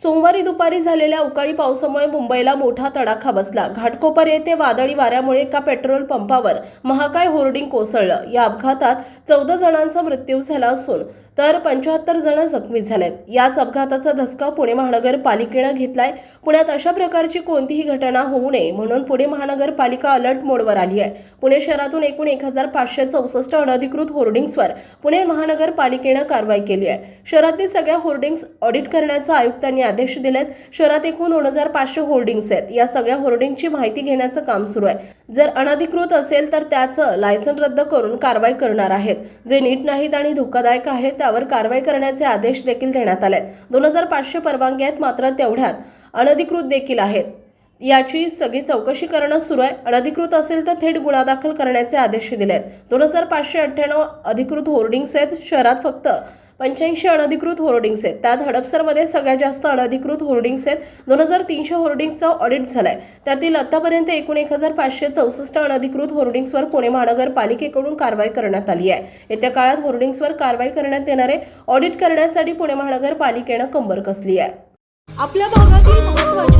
सोमवारी दुपारी झालेल्या अवकाळी पावसामुळे मुंबईला मोठा तडाखा बसला. घाटकोपर येथे वादळी वाऱ्यामुळे एका पेट्रोल पंपावर महाकाय होर्डिंग कोसळलं. या अपघातात चौदा जणांचा मृत्यू झाला असून तर पंच्याहत्तर जण जखमी झालेत. याच अपघाताचा धसका पुणे महानगरपालिकेनं घेतलाय. पुण्यात अशा प्रकारची कोणतीही घटना होऊ नये म्हणून पुणे महानगरपालिका अलर्ट मोडवर आली आहे. पुणे शहरातून एकूण एक हजार पाचशे चौसष्ट अनधिकृत होर्डिंग्सवर पुणे महानगरपालिकेनं कारवाई केली आहे. शहरातील सगळ्या होर्डिंग्स ऑडिट करण्याचा आयुक्तांनी आदेश दिलेत. शहरात एकूण दोन हजार पाचशे होर्डिंग्स आहेत. या सगळ्या होर्डिंगची माहिती घेण्याचं काम सुरू आहे. जर अनधिकृत असेल तर त्याचं लायसन रद्द करून कारवाई करणार आहेत. जे नीट नाहीत आणि धोकादायक आहेत त्यावर कारवाई करण्याचे आदेश देखील देण्यात आले दोन हजार पाचशे परवानगी आहेत मात्र तेवढ्यात अनधिकृत देखील आहेत. याची सगळी चौकशी करणं सुरू आहे. अनधिकृत असेल तर थेट गुन्हा दाखल करण्याचे आदेश दिले आहेत दोन हजार पाचशे अठ्ठ्याण्णव अधिकृत होर्डिंग्स आहेत. शहरात फक्त पंच्याऐंशी अनधिकृत होर्डिंग्स आहेत. त्यात हडपसरमध्ये सगळ्यात जास्त अनधिकृत होर्डिंग्स आहेत. दोन हजार तीनशे होर्डिंगचं ऑडिट झालाय. त्यातील आतापर्यंत एकूण एक हजार पाचशे चौसष्ट अनधिकृत होर्डिंग्सवर पुणे महानगरपालिकेकडून कारवाई करण्यात आली आहे. येत्या काळात होर्डिंग्सवर कारवाई करण्यात येणारे ऑडिट करण्यासाठी पुणे महानगरपालिकेनं कंबर कसली आहे. आपल्या भागातील